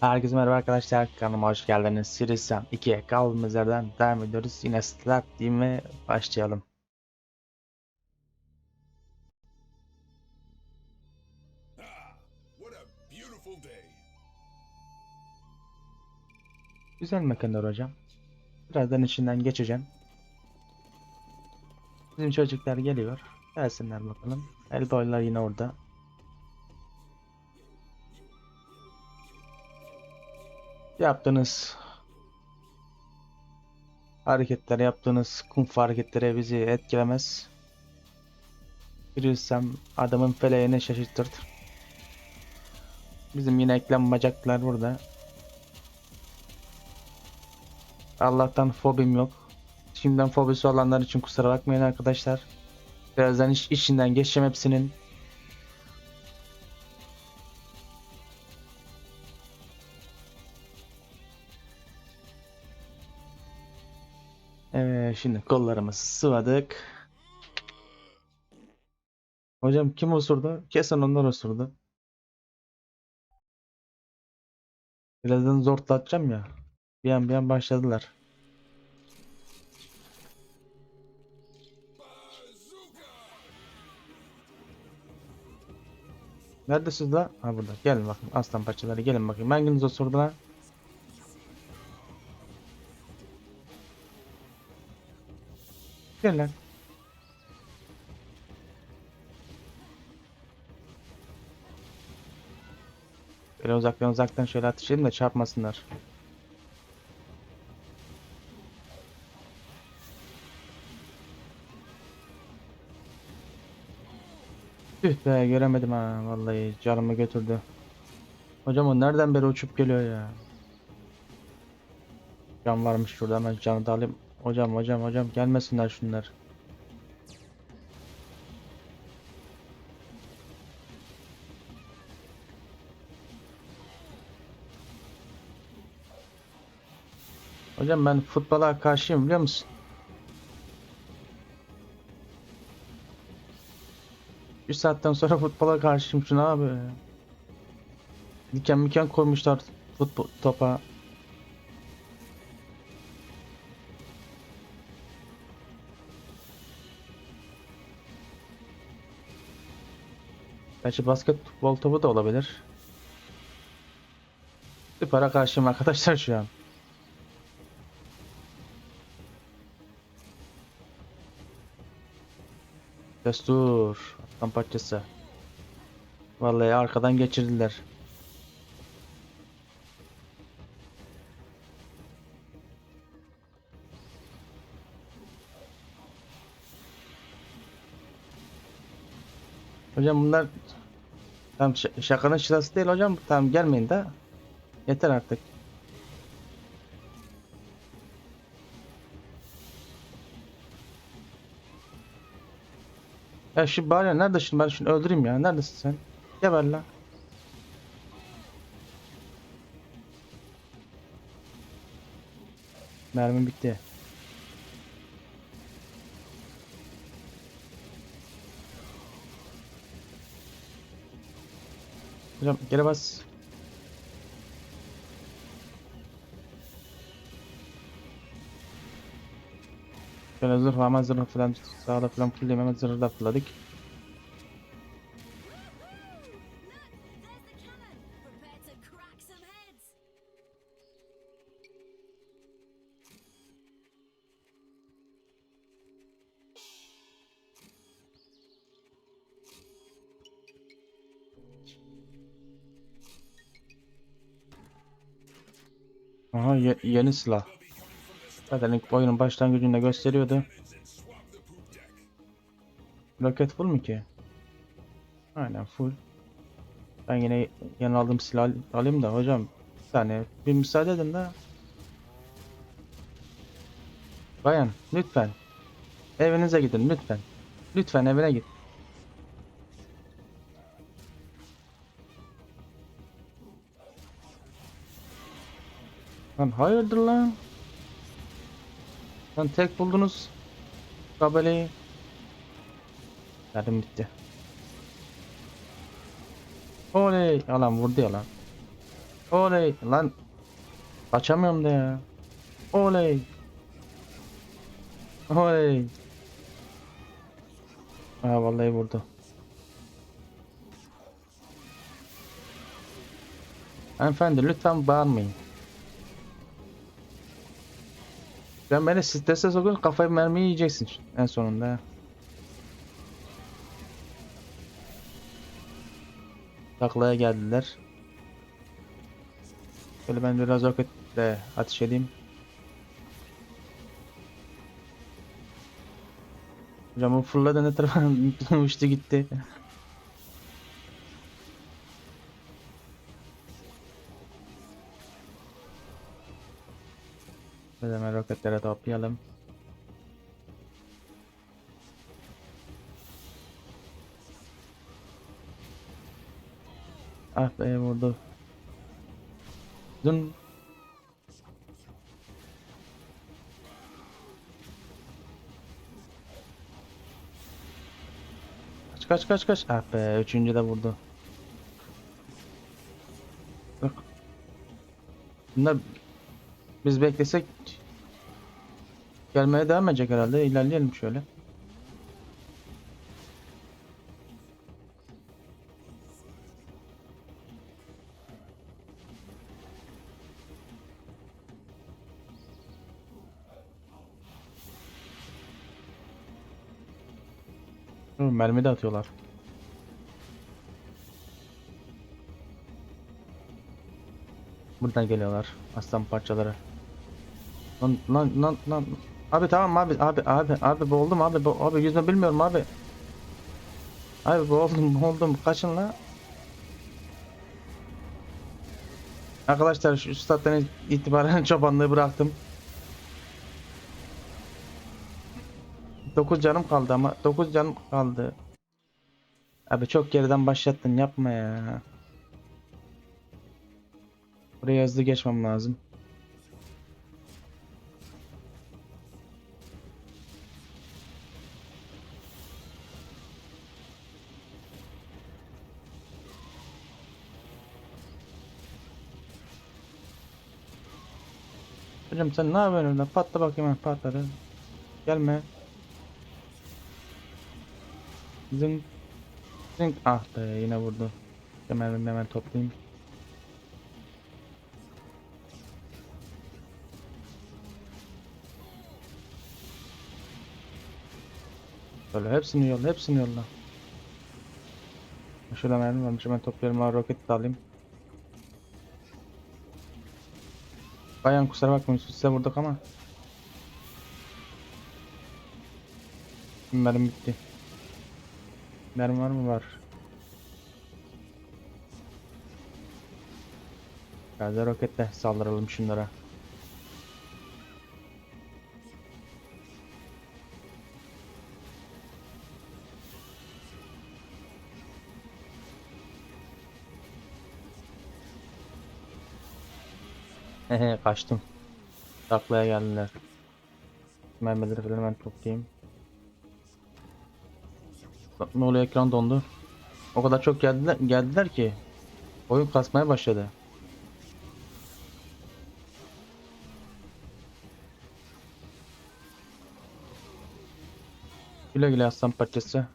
Herkese merhaba arkadaşlar kanalıma hoş geldiniz. Sirisam 2'ye kaldığımız yerden devam ediyoruz. Yine start diyeyim başlayalım. Güzel mekanlar hocam. Birazdan içinden geçeceğim. Bizim çocuklar geliyor. Gelsinler bakalım. Elboylar yine orada. Yaptığınız hareketler, yaptığınız kung fu hareketleri bizi etkilemez. Bilirsem adamın feleğini şaşırtır. Bizim yine eklem bacaklar burada. Allah'tan fobim yok. Şimdiden fobisi olanlar için kusura bakmayın arkadaşlar. Birazdan iş, işinden geçeceğim hepsinin. Şimdi kollarımızı sıvadık. Hocam kim osurdu? Kesin onlar osurdu. Birazdan zortlatacağım ya. Bir an bir an başladılar. Neredesiniz la? Ha burada. Gelin bakın aslan parçaları gelin bakayım. Hanginiz osurdu lan? Gel lan. Böyle uzaktan uzaktan şöyle atışayım da çarpmasınlar. Tüh be göremedim ha vallahi canımı götürdü. Hocam o nereden beri uçup geliyor ya? Can varmış şurada hemen canı da alayım. Hocam hocam hocam gelmesinler şunlar. Hocam ben futbola karşıyım biliyor musun? Bir saatten sonra futbola karşıyım şuna abi. Diken miken koymuşlar futbol topa. Gerçi basketbol topu da olabilir. Süper'e karşıyım arkadaşlar şu an. Destur. Aslan parçası. Vallahi arkadan geçirdiler. Hocam bunlar tam şakanın şırası değil hocam. Tamam gelmeyin de. Yeter artık. Ya şu bari nerede şimdi ben şunu öldüreyim ya. Neredesin sen? Geber lan. Mermim bitti. Hocam geri bas. Şöyle zırh hemen zırh falan sağda falan fullleyeyim hemen zırhı da Aha ye- yeni silah. Zaten ilk oyunun başlangıcında gösteriyordu. Roket full mu ki? Aynen full. Ben yine yeni aldığım silah al- alayım da hocam. Bir saniye bir müsaade edin de. Bayan lütfen. Evinize gidin lütfen. Lütfen evine git. Lan hayırdır lan? Lan tek buldunuz. Kabeleyi. Yardım bitti. Oley. Alan vurdu ya lan. Oley lan. Kaçamıyorum da ya. Oley. Oley. Ha vallahi vurdu. Hanımefendi lütfen bağırmayın. Sen beni strese sokuyorsun kafayı mermiyi yiyeceksin en sonunda. Taklaya geldiler. Şöyle ben biraz roketle ateş edeyim. Hocam o fırladı ne tarafa uçtu gitti. Biz hemen roketlere toplayalım. Ah be vurdu. Dün Kaç kaç kaç kaç. Ah be üçüncü de vurdu. Bak. Bunlar biz beklesek gelmeye devam edecek herhalde. İlerleyelim şöyle. Mermi de atıyorlar. Buradan geliyorlar. Aslan parçaları. Lan lan lan lan. Abi tamam abi abi abi abi boğuldum abi bo abi yüzme bilmiyorum abi. Abi boğuldum boğuldum kaçın la. Arkadaşlar şu stat'tan itibaren çobanlığı bıraktım. 9 canım kaldı ama 9 canım kaldı. Abi çok geriden başlattın yapma ya. Buraya hızlı geçmem lazım. Hocam sen ne yapıyorsun öyle? Patla bakayım ha patladı. Gelme. Zınk. Zınk. Ah be yine vurdu. Hemen hemen toplayayım. Böyle hepsini yolla, hepsini yolla. Şurada mermi varmış hemen topluyorum abi roket de alayım. Bayan kusura bakmayın size vurduk ama. Mermi bitti. Mermi var mı var? Gazi roketle saldıralım şunlara. Hehe kaçtım. Taklaya geldiler. Mermileri falan hemen toplayayım. Ne oluyor ekran dondu. O kadar çok geldiler, geldiler ki oyun kasmaya başladı. Güle güle aslan parçası.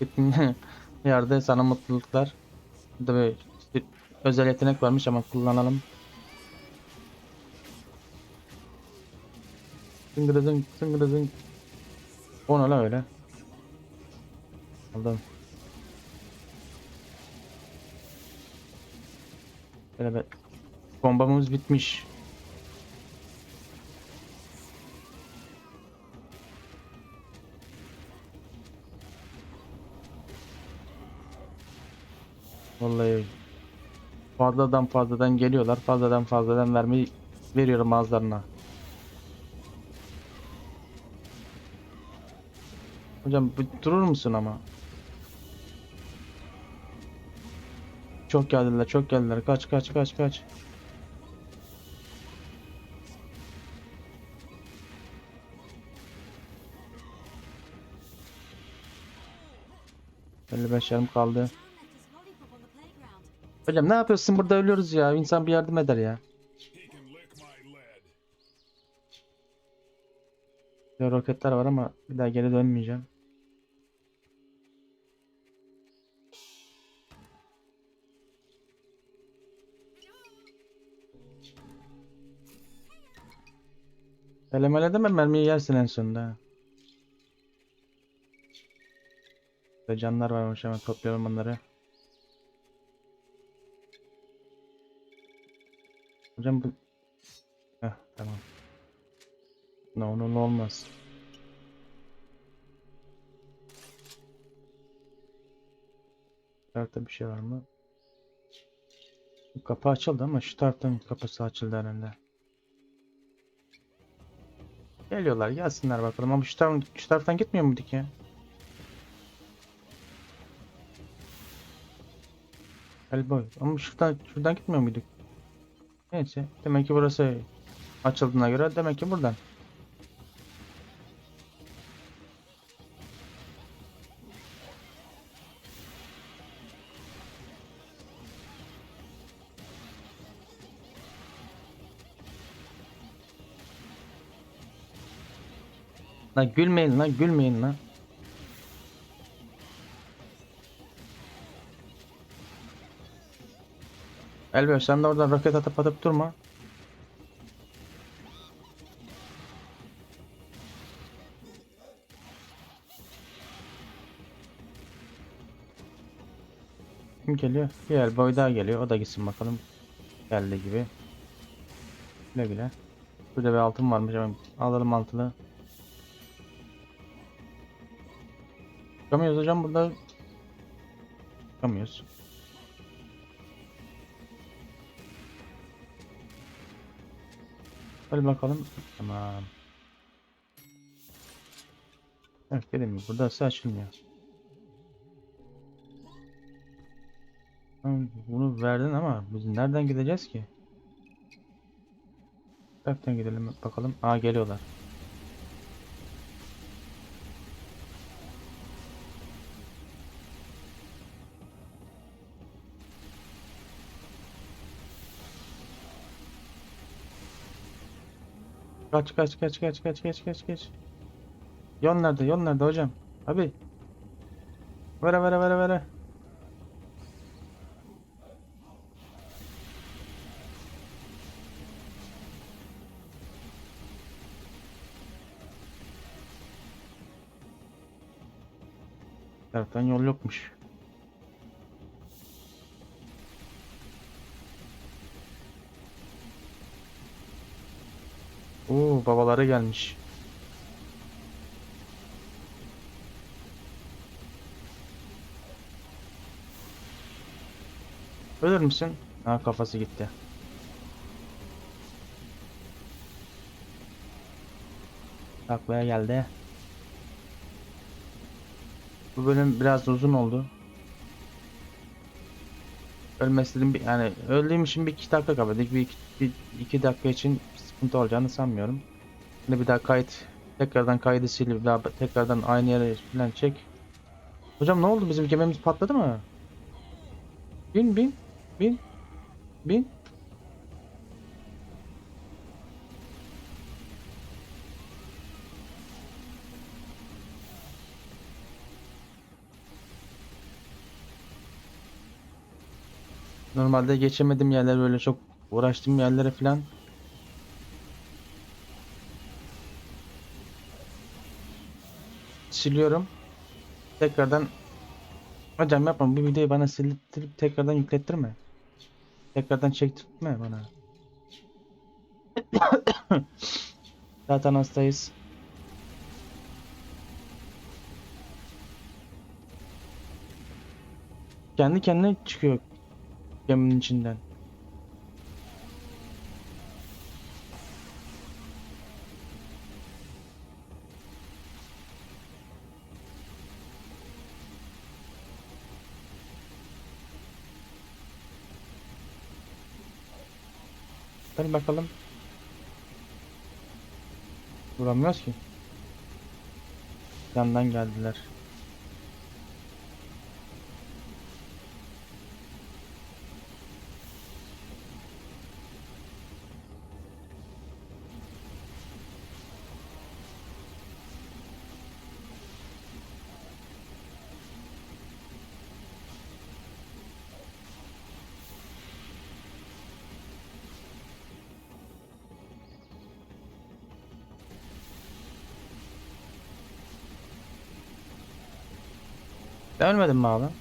Yerde sana mutluluklar. Burada bir özel yetenek varmış ama kullanalım. Zıngırızın zıngırızın. O ne lan öyle? Aldım. Böyle be. Bombamız bitmiş. Vallahi fazladan fazladan geliyorlar. Fazladan fazladan vermeyi veriyorum ağızlarına. Hocam durur musun ama? Çok geldiler, çok geldiler. Kaç, kaç, kaç, kaç. Elli beş kaldı. Hocam ne yapıyorsun burada ölüyoruz ya. İnsan bir yardım eder. Ya roketler var ama bir daha geri dönmeyeceğim. Elemele deme mermiyi yersin en sonunda. Burada canlar varmış hemen toplayalım onları. Hocam bu... Heh tamam. Ne onun olmaz. Bu tarafta bir şey var mı? Bu kapı açıldı ama şu taraftan kapısı açıldı herhalde. Geliyorlar gelsinler bakalım ama şu, taraf, şu taraftan gitmiyor muyduk ya? Hellboy ama şuradan, şuradan gitmiyor muyduk? Neyse demek ki burası açıldığına göre demek ki buradan. Lan gülmeyin lan gülmeyin lan. Elbette sen de oradan roket atıp atıp durma. Kim geliyor? Bir boy daha geliyor. O da gitsin bakalım. Geldi gibi. Güle güle. Burada bir altın varmış alalım altını. Çıkamıyoruz hocam burada. Çıkamıyoruz. Hadi bakalım. Tamam. Evet dediğim gibi burada ise açılmıyor. Bunu verdin ama biz nereden gideceğiz ki? Nereden gidelim bakalım. Aa geliyorlar. Kaç kaç kaç kaç kaç kaç kaç kaç. Yol nerede? Yol nerede hocam? Abi. Vere vere vere vere. Taraftan yol yokmuş. Oo babaları gelmiş. Ölür müsün? Ha kafası gitti. Taklaya geldi. Bu bölüm biraz uzun oldu. Ölmesinin bir yani öldüğüm için bir iki dakika kapadık. Bir, iki- bir iki dakika için sıkıntı olacağını sanmıyorum. Şimdi bir daha kayıt tekrardan kaydı sil tekrardan aynı yere falan çek. Hocam ne oldu bizim gemimiz patladı mı? Bin bin bin bin. Normalde geçemedim yerler böyle çok uğraştığım yerlere falan. Siliyorum. Tekrardan Hocam yapma bu videoyu bana sildirip tekrardan yüklettirme. Tekrardan çektirtme bana. Zaten hastayız. Kendi kendine çıkıyor geminin içinden. Hadi bakalım. Vuramıyoruz ki. Yandan geldiler. Ben ölmedim mi abi?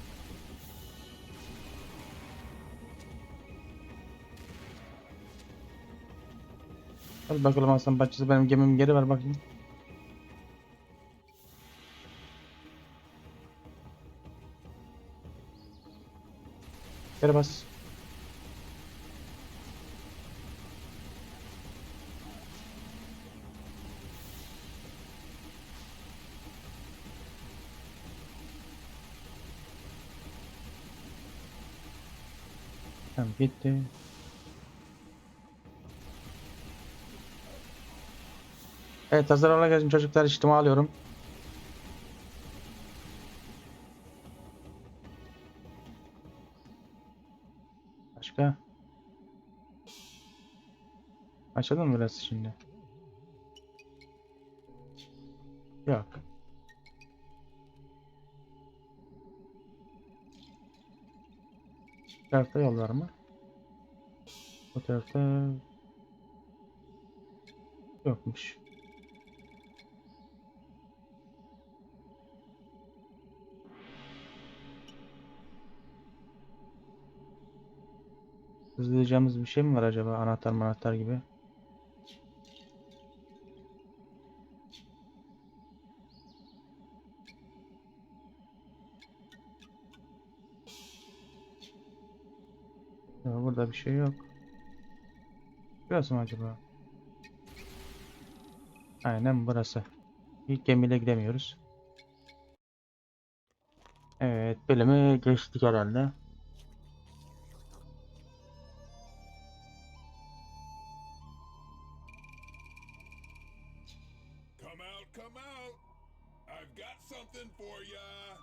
Hadi bakalım aslan parçası benim gemimi geri ver bakayım. Geri bas. Gitti. Evet hazır ola gelin çocuklar işitimi alıyorum. Başka? Açalım biraz şimdi? Yok. Tarafta yol var mı? Bu tarafta yokmuş. Hızlayacağımız bir şey mi var acaba? Anahtar manahtar gibi. Burada bir şey yok. Burası mı acaba? Aynen burası. İlk gemiyle gidemiyoruz. Evet, bölümü geçtik herhalde. Come out, come out. I've got something for ya.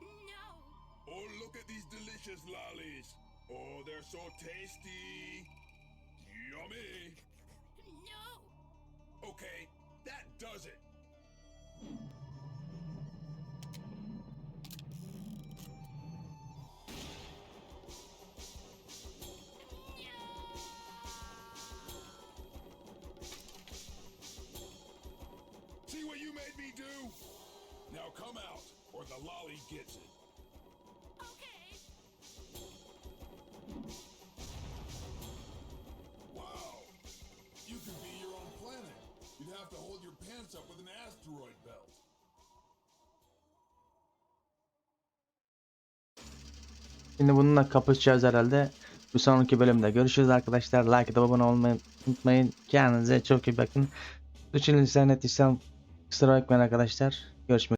No! Oh, look at these delicious lollies. Oh, they're so tasty. Yummy. No! Okay, that does it. See what you made me do? Now come out, or the lolly gets it. Şimdi bununla kapışacağız herhalde. Bir sonraki bölümde görüşürüz arkadaşlar. Like atıp abone olmayı unutmayın. Kendinize çok iyi bakın. Üçün internet istem kusura bakmayın arkadaşlar. Görüşmek